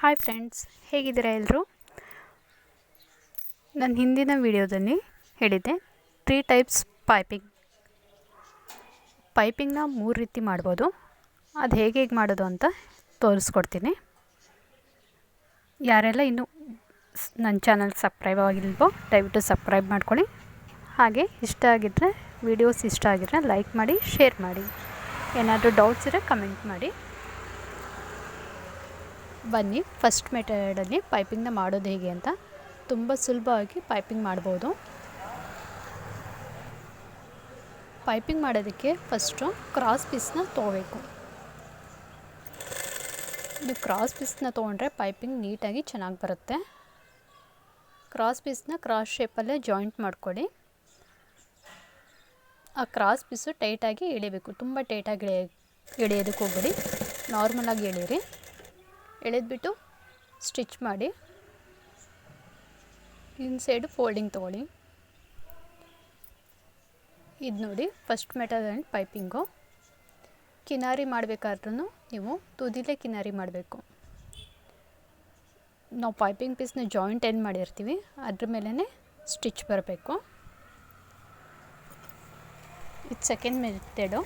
Hi friends ಹೇಗಿದ್ದೀರಾ ಎಲ್ಲರೂ? ನಾನು ಹಿಂದಿನ ವಿಡಿಯೋದಲ್ಲಿ ಹೇಳಿದ್ದೆ ತ್ರೀ ಟೈಪ್ಸ್ ಪೈಪಿಂಗ್ ಪೈಪಿಂಗ್ನ ಮೂರು ರೀತಿ ಮಾಡ್ಬೋದು. ಅದು ಹೇಗೆ ಹೇಗೆ ಮಾಡೋದು ಅಂತ ತೋರಿಸ್ಕೊಡ್ತೀನಿ. ಯಾರೆಲ್ಲ ಇನ್ನೂ ನನ್ನ ಚಾನಲ್ ಸಬ್ಸ್ಕ್ರೈಬ್ ಆಗಿಲ್ವೋ, ದಯವಿಟ್ಟು ಸಬ್ಸ್ಕ್ರೈಬ್ ಮಾಡ್ಕೊಳ್ಳಿ. ಹಾಗೆ ಇಷ್ಟ ಆಗಿದ್ದರೆ ವಿಡಿಯೋಸ್ ಇಷ್ಟ ಆಗಿದ್ರೆ ಲೈಕ್ ಮಾಡಿ ಶೇರ್ ಮಾಡಿ. ಏನಾದರೂ ಡೌಟ್ಸ್ ಇದ್ದರೆ ಕಮೆಂಟ್ ಮಾಡಿ. ಬನ್ನಿ. ಫಸ್ಟ್ ಮೆಥಡಲ್ಲಿ ಪೈಪಿಂಗ್ನ ಮಾಡೋದು ಹೇಗೆ ಅಂತ ತುಂಬ ಸುಲಭವಾಗಿ ಪೈಪಿಂಗ್ ಮಾಡ್ಬೋದು. ಪೈಪಿಂಗ್ ಮಾಡೋದಕ್ಕೆ ಫಸ್ಟು ಕ್ರಾಸ್ ಪೀಸ್ನ ತೊಗೋಬೇಕು ನೀವು ಕ್ರಾಸ್ ಪೀಸ್ನ ತೊಗೊಂಡ್ರೆ ಪೈಪಿಂಗ್ ನೀಟಾಗಿ ಚೆನ್ನಾಗಿ ಬರುತ್ತೆ. ಕ್ರಾಸ್ ಪೀಸ್ನ ಕ್ರಾಸ್ ಶೇಪಲ್ಲೇ ಜಾಯಿಂಟ್ ಮಾಡ್ಕೊಳ್ಳಿ ಆ ಕ್ರಾಸ್ ಪೀಸು ಟೈಟಾಗಿ ಎಳಿಬೇಕು. ತುಂಬ ಟೈಟಾಗಿ ಎಳೆ, ಎಳೆಯೋದಕ್ಕೆ ಹೋಗ್ಬೇಡಿ. ನಾರ್ಮಲಾಗಿ ಎಳೀರಿ ಎಳೆದ್ಬಿಟ್ಟು ಸ್ಟಿಚ್ ಮಾಡಿ. ಇನ್ ಸೈಡು ಫೋಲ್ಡಿಂಗ್ ತೊಗೊಳ್ಳಿ. ಇದು ನೋಡಿ, ಫಸ್ಟ್ ಮೆಟಲ್ ಆ್ಯಂಡ್ ಪೈಪಿಂಗು. ಕಿನಾರಿ ಮಾಡಬೇಕಾದ್ರೂ ನೀವು ತುದಿಲೇ ಕಿನಾರಿ ಮಾಡಬೇಕು. ನಾವು ಪೈಪಿಂಗ್ ಪೀಸ್ನ ಜಾಯಿಂಟ್ ಏನು ಮಾಡಿರ್ತೀವಿ, ಅದ್ರ ಮೇಲೇ ಸ್ಟಿಚ್ ಬರಬೇಕು. ಇದು ಸೆಕೆಂಡ್ ಮೆಥೆಡು.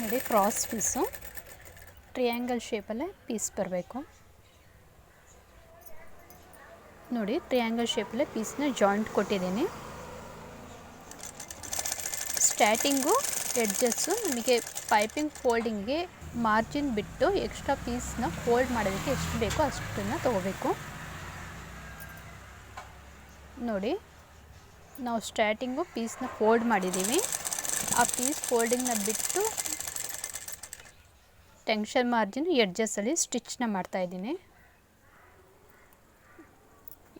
ನೋಡಿ, ಕ್ರಾಸ್ ಪೀಸು. ಟ್ರಿಯಾಂಗಲ್ ಶೇಪಲ್ಲೇ ಪೀಸ್ ಬರಬೇಕು. ನೋಡಿ ಟ್ರಿಯಾಂಗಲ್ ಶೇಪಲ್ಲೇ ಪೀಸ್ನ ಜಾಯಿಂಟ್ ಕೊಟ್ಟಿದ್ದೀನಿ. ಸ್ಟಾರ್ಟಿಂಗು ಎಡ್ಜಸ್ಸು ನಮಗೆ ಪೈಪಿಂಗ್ ಫೋಲ್ಡಿಂಗ್ಗೆ ಮಾರ್ಜಿನ್ ಬಿಟ್ಟು ಎಕ್ಸ್ಟ್ರಾ ಪೀಸ್ನ ಫೋಲ್ಡ್ ಮಾಡೋದಕ್ಕೆ ಎಷ್ಟು ಬೇಕೋ ಅಷ್ಟನ್ನು ತೊಗೋಬೇಕು. ನೋಡಿ, ನಾವು ಸ್ಟಾರ್ಟಿಂಗು ಪೀಸ್ನ ಫೋಲ್ಡ್ ಮಾಡಿದ್ದೀವಿ ಆ ಪೀಸ್ ಫೋಲ್ಡಿಂಗ್ನ ಬಿಟ್ಟು ಟೆನ್ಷನ್ ಮಾರ್ಜಿನ್ ಎಡ್ಜಸ್ಸಲ್ಲಿ ಸ್ಟಿಚ್ನ ಮಾಡ್ತಾಯಿದ್ದೀನಿ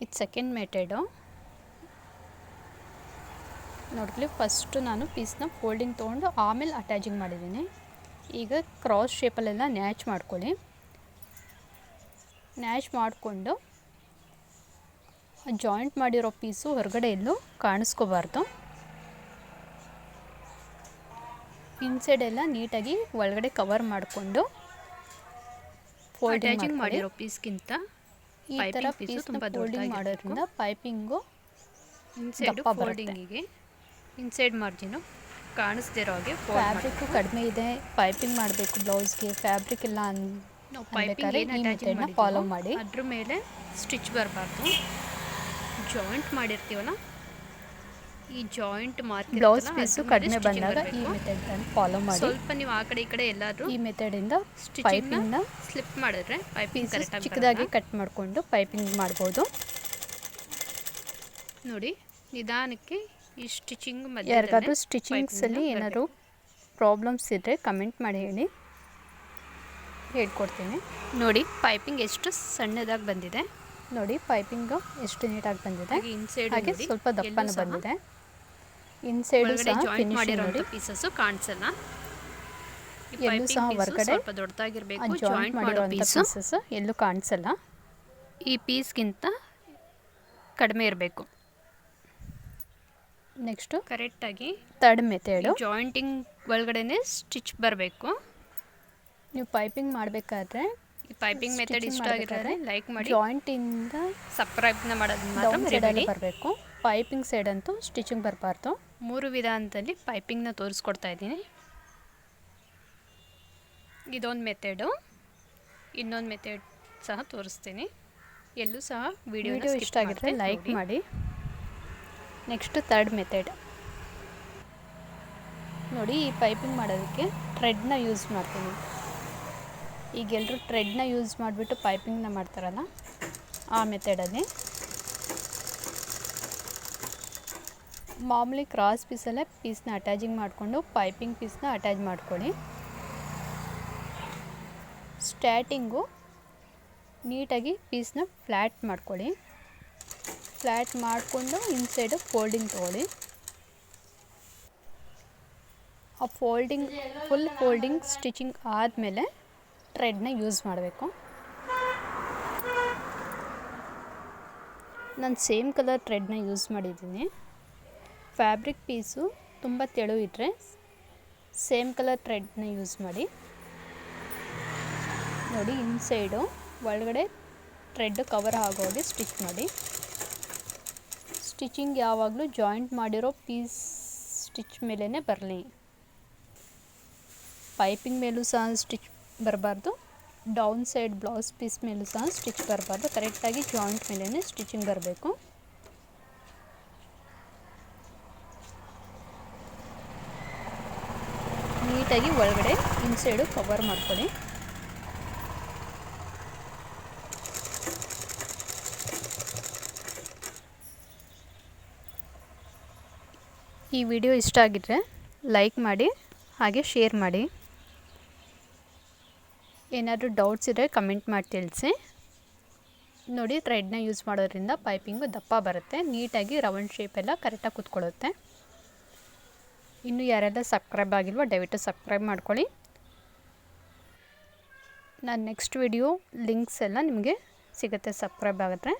ಇದು ಸೆಕೆಂಡ್ ಮೆಥಡು. ನೋಡ್ಲಿ ಫಸ್ಟು ನಾನು ಪೀಸ್ನ ಫೋಲ್ಡಿಂಗ್ ತೊಗೊಂಡು ಆಮೇಲೆ ಅಟ್ಯಾಚಿಂಗ್ ಮಾಡಿದ್ದೀನಿ. ಈಗ ಕ್ರಾಸ್ ಶೇಪಲ್ಲೆಲ್ಲ ನ್ಯಾಚ್ ಮಾಡ್ಕೊಳ್ಳಿ. ನ್ಯಾಚ್ ಮಾಡಿಕೊಂಡು ಜಾಯಿಂಟ್ ಮಾಡಿರೋ ಪೀಸು ಹೊರಗಡೆ ಎಲ್ಲೂ ಕಾಣಿಸ್ಕೋಬಾರ್ದು. ಇನ್ಸೈಡ್ ಎಲ್ಲ ನೀಟಾಗಿ ಒಳಗಡೆ ಕವರ್ ಮಾಡಿಕೊಂಡು ಫೋಲ್ಡಿಂಗ್ ಮಾಡಿರೋ ಪೀಸ್ಗಿಂತ ಈ ಥರ ಪೀಸ್ ತುಂಬ ಫೋಲ್ಡಿಂಗ್ ಮಾಡೋದ್ರಿಂದ ಪೈಪಿಂಗು ಇನ್ಸೈಡ್. ಫೋಲ್ಡಿಂಗಿಗೆ ಇನ್ಸೈಡ್ ಮಾರ್ಜಿನು ಕಾಣಿಸ್ತಿರೋ ಹಾಗೆ ಫ್ಯಾಬ್ರಿಕ್ಕು ಕಡಿಮೆ ಇದೆ ಪೈಪಿಂಗ್ ಮಾಡಬೇಕು ಬ್ಲೌಸ್ಗೆ ಫ್ಯಾಬ್ರಿಕ್ ಎಲ್ಲ ಅನ್ ಫಾಲೋ ಮಾಡಿ. ಅದ್ರ ಮೇಲೆ ಸ್ಟಿಚ್ ಬರಬಾರ್ದು. ಜಾಯಿಂಟ್ ಮಾಡಿರ್ತೀವಲ್ಲ ಈ ಜಾಯಿಂಟ್ ಮಾರ್ಕ್ ಬ್ಲೌಸ್ ಪೀಸು ಕಡಿಮೆ ಬಂದಾಗ ಈ ಮೆಥಡ್ ಫಾಲೋ ಮಾಡಿ. ಸ್ವಲ್ಪ ನೀವು ಆ ಕಡೆ ಈ ಕಡೆ ಎಲ್ಲಾದ್ರೂ ಈ ಮೆಥಡ್ ಇಂದ ಪೈಪಿಂಗ್ನ ಸ್ಲಿಪ್ ಮಾಡಿದ್ರೆ ಪೈಪಿಂಗ್ ಕರೆಕ್ಟ್ ಕರೆಕ್ಟಾಗಿ ಚಿಕ್ಕದಾಗಿ ಕಟ್ ಮಾಡಿಕೊಂಡು ಪೈಪಿಂಗ್ ಮಾಡ್ಬೋದು. ನೋಡಿ ನಿಧಾನಕ್ಕೆ ಈ ಸ್ಟಿಚಿಂಗ್ ಯಾರಿಗಾದ್ರೂ ಸ್ಟಿಚಿಂಗ್ಸಲ್ಲಿ ಏನಾದ್ರು ಪ್ರಾಬ್ಲಮ್ಸ್ ಇದ್ದರೆ ಕಮೆಂಟ್ ಮಾಡಿ ಹೇಳಿ. ಹೇಳ್ಕೊಡ್ತೀನಿ. ನೋಡಿ ಪೈಪಿಂಗ್ ಎಷ್ಟು ಸಣ್ಣದಾಗಿ ಬಂದಿದೆ. ನೋಡಿ ಪೈಪಿಂಗ್ ಎಷ್ಟು ನೀಟಾಗಿ ಬಂದಿದೆ. ಹಾಗೆ ಸ್ವಲ್ಪ ದಪ್ಪನ ಬಂದಿದೆ. ಇನ್ಸೈಡು ಸೈಡ್ ಸಹ ಫಿನಿಶಿಂಗ್ ಮಾಡಿರೋ ನೋಡಿ. ಪೀಸಸ್ಸು ಕಾಣಿಸಲ್ಲ. ಎಲ್ಲೂ ಸಹ ಹೊರಗಡೆ ಸ್ವಲ್ಪ ದೊಡ್ಡದಾಗಿರ್ಬೇಕು ಜಾಯಿಂಟ್ ಮಾಡೋ ಪೀಸಸ್ ಎಲ್ಲೂ ಕಾಣಿಸಲ್ಲ. ಈ ಪೀಸ್ಗಿಂತ ಕಡಿಮೆ ಇರಬೇಕು. ನೆಕ್ಸ್ಟು ಕರೆಕ್ಟಾಗಿ ತರ್ಡ್ ಮೆಥಡು ಜಾಯಿಂಟಿಂಗ್ ಒಳಗಡೆನೆ ಸ್ಟಿಚ್ ಬರಬೇಕು. ನೀವು ಪೈಪಿಂಗ್ ಮಾಡಬೇಕಾದ್ರೆ ಈ ಪೈಪಿಂಗ್ ಮೆಥಡ್ ಇಷ್ಟ ಆಗಿದ್ರೆ ಲೈಕ್ ಮಾಡಿ. ಜಾಯಿಂಟಿಂದ ಸಬ್ಸ್ಕ್ರೈಬ್ನ ಮಾಡೋದು ಮಾತ್ರ ಬರಬೇಕು. ಪೈಪಿಂಗ್ ಸೈಡ್ ಅಂತೂ ಸ್ಟಿಚಿಂಗ್ ಬರಬಾರ್ದು. ಮೂರು ವಿಧಾನದಲ್ಲಿ ಪೈಪಿಂಗ್ನ ತೋರಿಸ್ಕೊಡ್ತಾ ಇದ್ದೀನಿ. ಇದೊಂದು ಮೆಥಡು ಇನ್ನೊಂದು ಮೆಥಡ್ ಸಹ ತೋರಿಸ್ತೀನಿ. ಎಲ್ಲೂ ಸಹ ವಿಡಿಯೋ ಇಷ್ಟ ಆಗಿದ್ರೆ ಲೈಕ್ ಮಾಡಿ. Next third method. ನೋಡಿ ಈ ಪೈಪಿಂಗ್ ಮಾಡೋದಕ್ಕೆ ಥ್ರೆಡ್ನ ಯೂಸ್ ಮಾಡ್ತೀನಿ. ಈಗೆಲ್ಲರೂ ಥ್ರೆಡ್ನ ಯೂಸ್ ಮಾಡಿಬಿಟ್ಟು ಪೈಪಿಂಗ್ನ ಮಾಡ್ತಾರಲ್ಲ ಆ ಮೆಥಡಲ್ಲಿ. ಮಾಮೂಲಿ ಕ್ರಾಸ್ ಪೀಸಲ್ಲೇ ಪೀಸ್ನ ಅಟ್ಯಾಚಿಂಗ್ ಮಾಡಿಕೊಂಡು ಪೈಪಿಂಗ್ ಪೀಸ್ನ ಅಟ್ಯಾಚ್ ಮಾಡ್ಕೊಳ್ಳಿ. ಸ್ಟ್ಯಾಟಿಂಗು ನೀಟಾಗಿ ಪೀಸ್ನ ಫ್ಲ್ಯಾಟ್ ಮಾಡ್ಕೊಳ್ಳಿ. ಫ್ಲ್ಯಾಟ್ ಮಾಡಿಕೊಂಡು ಇನ್ಸೈಡು ಫೋಲ್ಡಿಂಗ್ ತೊಗೊಳ್ಳಿ. ಆ ಫೋಲ್ಡಿಂಗ್ ಫುಲ್ ಫೋಲ್ಡಿಂಗ್ ಸ್ಟಿಚಿಂಗ್ ಆದಮೇಲೆ ಥ್ರೆಡ್ನ ಯೂಸ್ ಮಾಡಬೇಕು. ನಾನು ಸೇಮ್ ಕಲರ್ ಥ್ರೆಡ್ನ ಯೂಸ್ ಮಾಡಿದ್ದೀನಿ. ಫ್ಯಾಬ್ರಿಕ್ ಪೀಸು ತುಂಬ ತೆಳು ಇದ್ದರೆ ಸೇಮ್ ಕಲರ್ ಥ್ರೆಡ್ನ ಯೂಸ್ ಮಾಡಿ. ನೋಡಿ, ಇನ್ಸೈಡು ಒಳಗಡೆ ಥ್ರೆಡ್ ಕವರ್ ಆಗೋಗೆ ಸ್ಟಿಚ್ ಮಾಡಿ. ಸ್ಟಿಚಿಂಗ್ ಯಾವಾಗಲೂ ಜಾಯಿಂಟ್ ಮಾಡಿರೋ ಪೀಸ್ ಸ್ಟಿಚ್ ಮೇಲೇ ಬರಲಿ. ಪೈಪಿಂಗ್ ಮೇಲೂ ಸಹ ಸ್ಟಿಚ್ ಬರಬಾರ್ದು. ಡೌನ್ ಸೈಡ್ ಬ್ಲೌಸ್ ಪೀಸ್ ಮೇಲೂ ಸಹ ಸ್ಟಿಚ್ ಬರಬಾರ್ದು. ಕರೆಕ್ಟಾಗಿ ಜಾಯಿಂಟ್ ಮೇಲೇ ಸ್ಟಿಚಿಂಗ್ ಬರಬೇಕು. ನೀಟಾಗಿ ಒಳಗಡೆ ಇನ್ಸೈಡು ಕವರ್ ಮಾಡ್ಕೊಳ್ಳಿ. ಈ ವಿಡಿಯೋ ಇಷ್ಟ ಆಗಿದ್ರೆ ಲೈಕ್ ಮಾಡಿ, ಹಾಗೆ ಶೇರ್ ಮಾಡಿ. ಏನಾದರೂ ಡೌಟ್ಸ್ ಇದ್ದರೆ ಕಮೆಂಟ್ ಮಾಡಿ ತಿಳಿಸಿ. ನೋಡಿ ಥ್ರೆಡ್ನ ಯೂಸ್ ಮಾಡೋದ್ರಿಂದ ಪೈಪಿಂಗು ದಪ್ಪ ಬರುತ್ತೆ, ನೀಟಾಗಿ ರೌಂಡ್ ಶೇಪೆಲ್ಲ ಕರೆಕ್ಟಾಗಿ ಕೂತ್ಕೊಳ್ಳುತ್ತೆ. ಇನ್ನು ಯಾರೆಲ್ಲ ಸಬ್ಸ್ಕ್ರೈಬ್ ಆಗಿಲ್ವೋ ದಯವಿಟ್ಟು ಸಬ್ಸ್ಕ್ರೈಬ್ ಮಾಡ್ಕೊಳ್ಳಿ. ನಾನು ನೆಕ್ಸ್ಟ್ ವಿಡಿಯೋ ಲಿಂಕ್ಸ್ ಎಲ್ಲ ನಿಮಗೆ ಸಿಗುತ್ತೆ ಸಬ್ಸ್ಕ್ರೈಬ್ ಆಗಿದ್ರೆ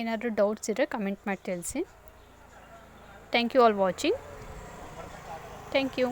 ಏನಾದರೂ ಡೌಟ್ಸ್ ಇದ್ದರೆ ಕಮೆಂಟ್ ಮಾಡಿ ತಿಳಿಸಿ. Thank you all watching thank you